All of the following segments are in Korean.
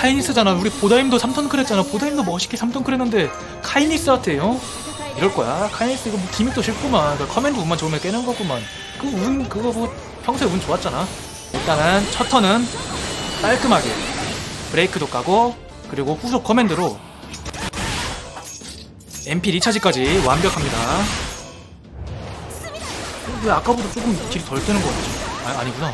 카이니스잖아. 우리 보다임도 3턴 크랬잖아. 보다임도 멋있게 3턴 크랬는데 카이니스한테 어? 이럴 거야. 카이니스 이거 뭐 기믹도 싫구만. 그 커맨드 운만 좋으면 깨는 거구만. 그 운 그거 뭐 평소에 운 좋았잖아. 일단은 첫 턴은 깔끔하게 브레이크도 까고 그리고 후속 커맨드로 MP 리차지까지 완벽합니다. 왜 아까보다 조금 딜이 덜 뜨는 거지? 아, 아니구나.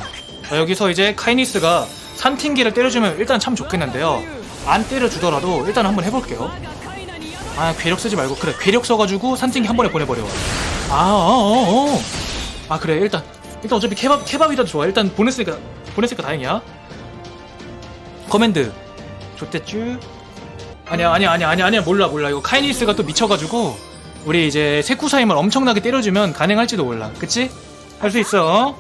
자, 여기서 이제 카이니스가 산팅기를 때려주면 일단 참 좋겠는데요. 안 때려주더라도 일단 한번 해볼게요. 아, 괴력 쓰지 말고 그래 괴력 써가지고 산팅기 한 번에 보내버려. 아, 어, 어, 어. 아 그래 일단 일단 어차피 케밥 케밥이라도 좋아. 일단 보냈으니까 보냈으니까 다행이야. 커맨드 좋댔쥬? 아니야 아니야 아니야 아니야 아니야 몰라 몰라 이거 카이니스가 또 미쳐가지고 우리 이제 세쿠사임을 엄청나게 때려주면 가능할지도 몰라 그치? 할 수 있어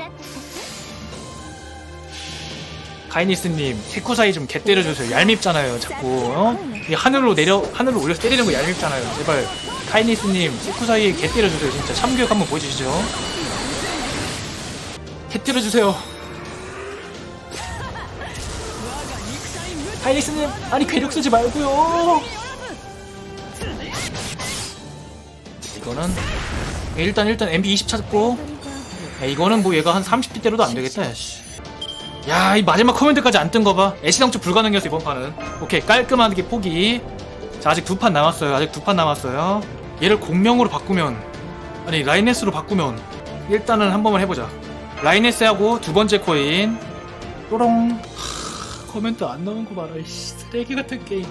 카이니스님 세쿠사이 좀 개 때려주세요. 얄밉잖아요 자꾸 어? 이 하늘로 내려 하늘로 올려서 때리는 거 얄밉잖아요. 제발 카이니스님 세쿠사이 개 때려주세요. 진짜 참교육 한번 보여주시죠. 개 때려주세요. 카이니스님 아니 괴력 쓰지 말고요. 이거는 일단 일단 MB 20 찾고 야, 이거는 뭐 얘가 한 30대 때려도 안 되겠다 야씨 야 이 마지막 코멘트까지 안 뜬 거 봐. 애시당초 불가능이었어 이번 판은. 오케이 깔끔하게 포기. 자 아직 두 판 남았어요. 아직 두 판 남았어요. 얘를 공명으로 바꾸면 아니 라이네스로 바꾸면 일단은 한 번만 해보자. 라이네스하고 두 번째 코인. 또롱. 하, 코멘트 안 나온 거 봐라 이씨. 쓰레기 같은 게임.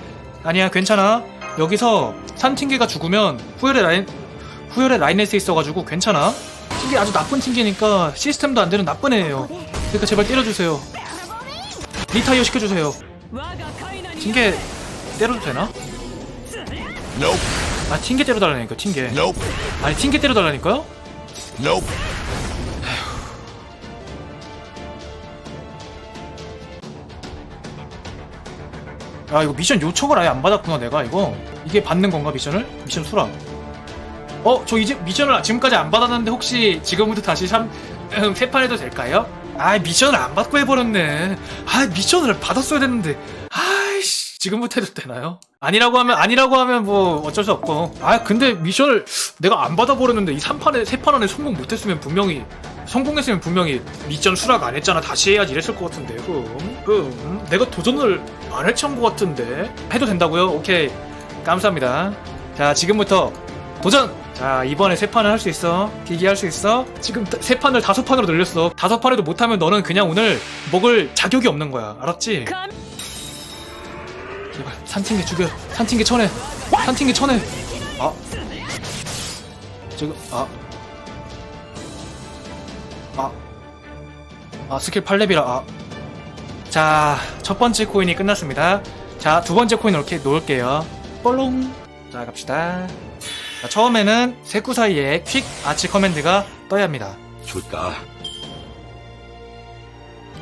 아니야 괜찮아. 여기서 산팅계가 죽으면 후열의 라인 후열의 라인넷에 있어가지고 괜찮아. 튕기 아주 나쁜 튕기니까 시스템도 안 되는 나쁜 애예요. 그러니까 제발 때려주세요. 리타이어 시켜주세요. 튕게 때려도 되나? 아 튕게 때려달라니까 튕게. 아니 튕게 때려달라니까요? 아 이거 미션 요청을 아예 안 받았구나 내가 이거. 이게 받는 건가 미션을? 미션 수락. 어 저 이제 미션을 지금까지 안 받았는데 혹시 지금부터 다시 삼 음, 세판 해도 될까요? 아 미션을 안 받고 해버렸네. 아 미션을 받았어야 됐는데. 아이씨 지금부터 해도 되나요? 아니라고 하면 아니라고 하면 뭐 어쩔 수 없고. 아 근데 미션을 내가 안 받아버렸는데 이 3판에 세 판 안에 성공 못했으면 분명히 성공했으면 분명히 미션 수락 안 했잖아 다시 해야지 이랬을 것 같은데 음, 음, 내가 도전을 안 해치운 것 같은데 해도 된다고요? 오케이 감사합니다 자 지금부터 도전! 자 이번에 세 판을 할 수 있어 기기 할 수 있어 지금 다- 세 판을 다섯 판으로 늘렸어 다섯 판에도 못하면 너는 그냥 오늘 먹을 자격이 없는 거야 알았지? 제발 산팅기 죽여 산팅기 쳐내 산팅기 쳐내 아 지금 아 아. 아, 스킬 8렙이라, 아. 자, 첫 번째 코인이 끝났습니다. 자, 두 번째 코인 이렇게 놓을게요. 뻘롱. 자, 갑시다. 자, 처음에는 세쿠 사이에 퀵 아치 커맨드가 떠야 합니다. 줄까?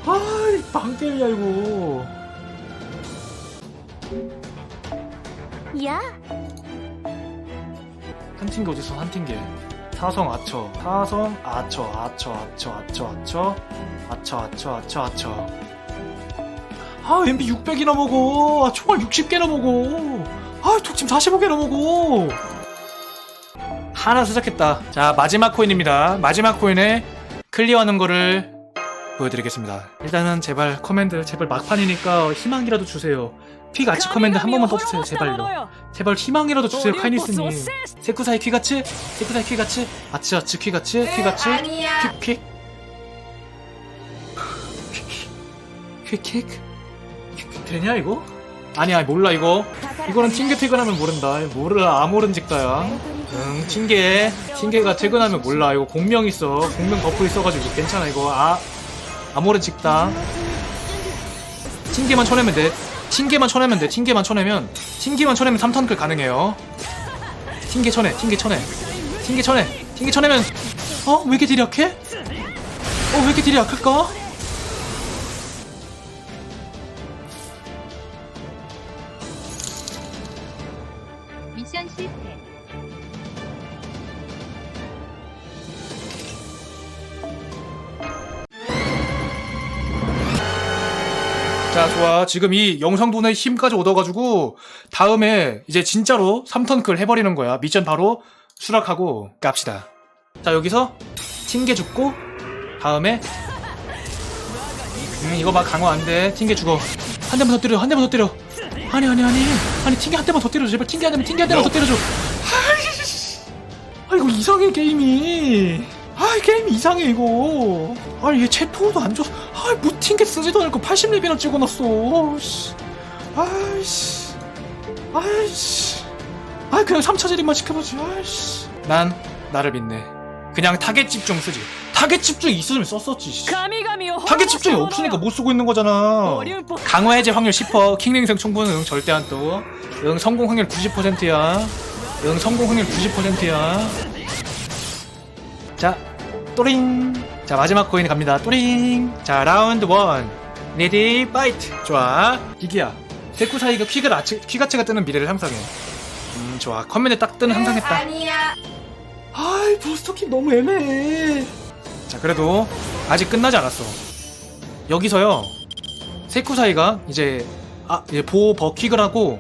아이, 빵게임이야, 이거. 야, 한팅게 어딨어, 한팅게. 사성 아처, 사성 아처, 아처, 아처, 아처, 아처, 아처, 아처, 아처, 아처. 아, MP 600이나 먹어. 아, 총알 60개나 먹어. 아, 독침 45개나 먹어. 하나 수작했다. 자, 마지막 코인입니다. 마지막 코인에 클리어하는 거를 보여드리겠습니다. 일단은 제발 커맨드, 제발 막판이니까 희망이라도 주세요. 퀵 아치 커맨드 한 번만 떠주세요, 제발요. 제발 희망이라도 주세요, 카이니스님. 세쿠사이 퀴가츠? 세쿠사이 퀴가츠? 아츠 아츠 퀴가츠? 퀴가츠? 아니야. 퀵 퀵? 퀵? 퀵 되냐 이거? 아니야 몰라 이거 이거는 팅게 퇴근하면 모른다 모르라 아모른 직다야 응 팅게 팅게가 퇴근하면 몰라. 이거 공명 있어. 공명 버프 있어가지고 괜찮아 이거. 아 아모른 직다. 팅게만 쳐내면 돼. 팅게만 쳐내면 돼. 팅게만 쳐내면 팅게만 쳐내면 3턴클 가능해요. 팅게 쳐내 팅게 쳐내. 팅게 쳐내. 팅게 쳐내면 어? 왜 이렇게 약해? 어? 왜 이렇게 약할까? 자, 좋아. 지금 이 영상분의 힘까지 얻어가지고, 다음에 이제 진짜로 3턴클 해버리는 거야. 미션 바로 수락하고 깝시다. 자, 여기서 튕겨 죽고, 다음에, 음, 이거 막 강화 안 돼. 튕겨 죽어. 한 대만 더 때려, 한 대만 더 때려. 아니, 아니, 아니. 아니, 튕겨 한 대만 더 때려. 제발 튕겨 한 대만, 튕겨 한 대만 더 때려줘. 아, 이거 이상해, 게임이. 아, 이 게임이 이상해, 이거. 아니, 얘 체포도 안 줘. 아, 무팅게 쓰지도 않고 80렙이나 찍어놨어. 씨. 아이씨. 아이씨. 아, 그냥 3차 재림만 시켜보지. 아이씨. 난 나를 믿네. 그냥 타겟 집중 쓰지. 타겟 집중 있으면 썼었지. 씨. 타겟 집중이 없으니까 못 쓰고 있는 거잖아. 강화 해제 확률 10%, 킹링생 충분 응 절대 안 또. 응 성공 확률 90%야. 응 성공 확률 90%야. 자, 또링. 자, 마지막 코인 갑니다. 또링. 자, 라운드 1. 레디 파이트. 좋아. 이기야. 세쿠 사이가 퀴가 아치, 퀴가치가 뜨는 미래를 상상해. 음, 좋아. 컴퓨터에 딱 뜨는 상상했다. 아니야. 아이, 보스터킹 너무 애매해. 자, 그래도 아직 끝나지 않았어. 여기서요. 세쿠 사이가 이제 아, 이제 보호 버킥을 하고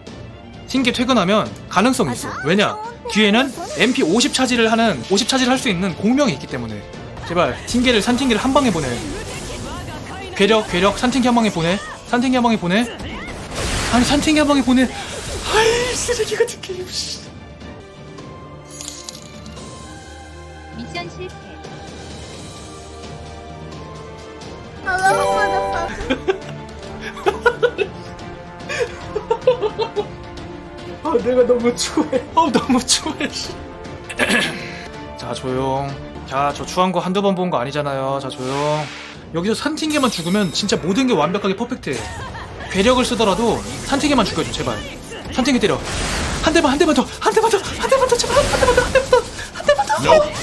튕게 퇴근하면 가능성이 있어. 왜냐? 뒤에는 MP 50 차지를 하는 50 차지를 할 수 있는 공명이 있기 때문에 제발 튕게를 산튕게를 한 방에 보내. 괴력 괴력 산튕게 한 방에 보내. 산튕게 한 방에 보내. 아니 산튕게 한 방에 보내. 아이 쓰레기 같은 게임. 씨. 미션 실패. 아, 너무 맞았어. 아 내가 너무 추해. 아 너무 추해. 씨. 자 조용. 자 저 추한 거 한두 번 본 거 아니잖아요. 자 조용. 여기서 산팅게만 죽으면 진짜 모든 게 완벽하게 퍼펙트해. 괴력을 쓰더라도 산팅게만 죽여줘 제발. 산팅게 때려. 한 대만 한 대만 더. 한 대만 더. 한 대만 더 제발. 한 대만 더. 한 대만 더. 한 대만 더. Nope.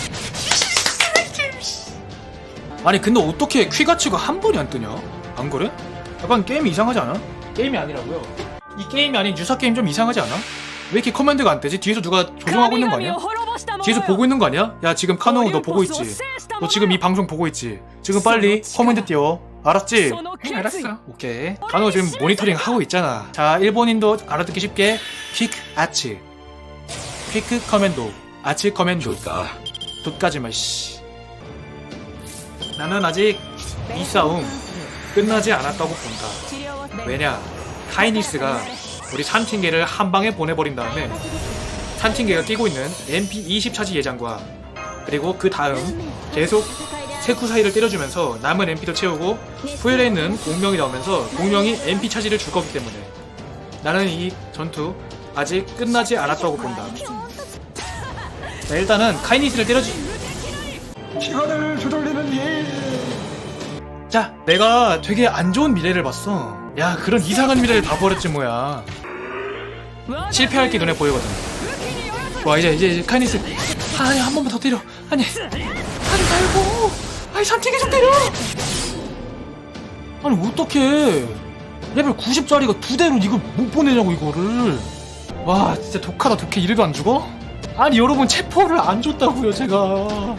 아니 근데 어떻게 퀴가치가 한 번이 안 뜨냐? 안 그래? 약간 게임이 이상하지 않아? 게임이 아니라고요. 이 게임이 아닌 유사 게임 좀 이상하지 않아? 왜 이렇게 커맨드가 안 뜨지? 뒤에서 누가 조종하고 있는 거 아니야? 뒤에서 보고 있는 거 아니야? 야 지금 카노 너 보고 있지? 너 지금 이 방송 보고 있지? 지금 빨리 커맨드 띄워. 알았지? 응 알았어. 오케이. 카노 지금 모니터링 하고 있잖아. 자 일본인도 알아듣기 쉽게 퀵 아츠 퀵 커맨도. 아츠 커맨도. 돋까지만 씨. 나는 아직 이 싸움 끝나지 않았다고 본다. 왜냐? 카이니스가 우리 산팅게를 한 방에 보내버린 다음에 산팅게가 끼고 있는 MP20 차지 예장과 그리고 그 다음 계속 세쿠 사이를 때려주면서 남은 MP도 채우고 후엘에 있는 공명이 나오면서 공명이 MP 차지를 줄 거기 때문에 나는 이 전투 아직 끝나지 않았다고 본다. 자, 일단은 카이니스를 때려주. 시간을 조절리는 예. 자, 내가 되게 안 좋은 미래를 봤어. 야, 그런 이상한 미래를 봐버렸지 뭐야. 실패할 게 눈에 보이거든. 와 이제 이제, 이제 카이니스. 아니 한 번만 더 때려. 아니 아니 말고. 아니 산책에 좀 때려. 아니 어떡해. 레벨 90짜리가 두 대로 이걸 못 보내냐고 이거를. 와 진짜 독하다. 독해. 이래도 안 죽어? 아니 여러분 체포를 안 줬다고요 제가.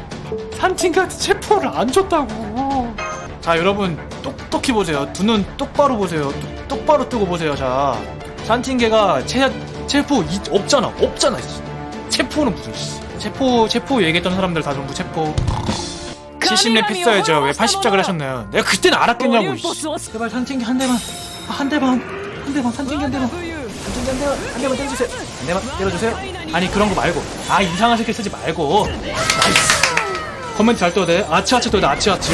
산팅한테 체포를 안 줬다고. 자 여러분 똑똑히 보세요. 두 눈 똑바로 보세요. 똑- 똑바로 뜨고 보세요 자. 체, 체포 이, 없잖아. 없잖아 씨. 체포는 무슨 씨. 체포 체포 얘기했던 사람들 다 전부 체포. 70렙 했어야죠. 왜 80작을 하셨나요? 내가 그때는 알았겠냐고 씨. 제발 산팅계 한 대만 아, 한 대만 한 대만 산팅계 한 대만. 산팅계 한 대만 한 대만 때려주세요. 한 대만 때려주세요. 아니 그런 거 말고. 아 이상한 새끼 쓰지 말고. 나이스. 코멘트 잘 떠도 돼. 아츠 아츠 돼. 아츠 아츠.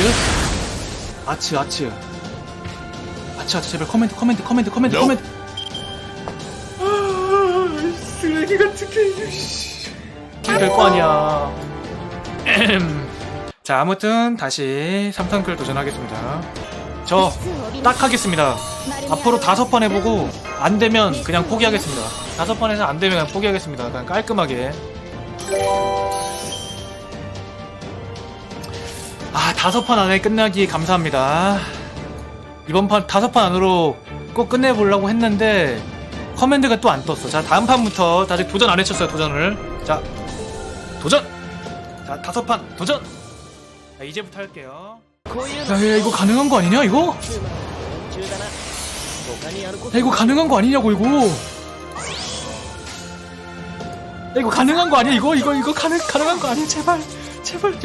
아츠 아츠. 아츠 아츠. 제발 코멘트 코멘트 코멘트 코멘트. 코멘트. 아, 쓰레기 같은 게 임 될거 아니야. 자 아무튼 다시 3탄클 도전하겠습니다. 저 딱 하겠습니다. 앞으로 다섯 판 해보고 안 되면 그냥 포기하겠습니다. 다섯 판에서 안 되면 그냥 포기하겠습니다. 그냥 깔끔하게. 아 다섯 판 안에 끝나기 감사합니다. 이번 판 다섯 판 안으로 꼭 끝내보려고 했는데 커맨드가 또 안 떴어. 자 다음 판부터 아직 도전 안 해쳤어요 도전을. 자 도전! 자 다섯 판 도전! 자, 이제부터 할게요. 야, 야 이거 가능한 거 아니냐 이거? 야 이거 가능한 거 아니냐고 이거? 야 이거 가능한 거 아니야 이거? 이거 이거 가능 가능한 거 아니야? 제발 제발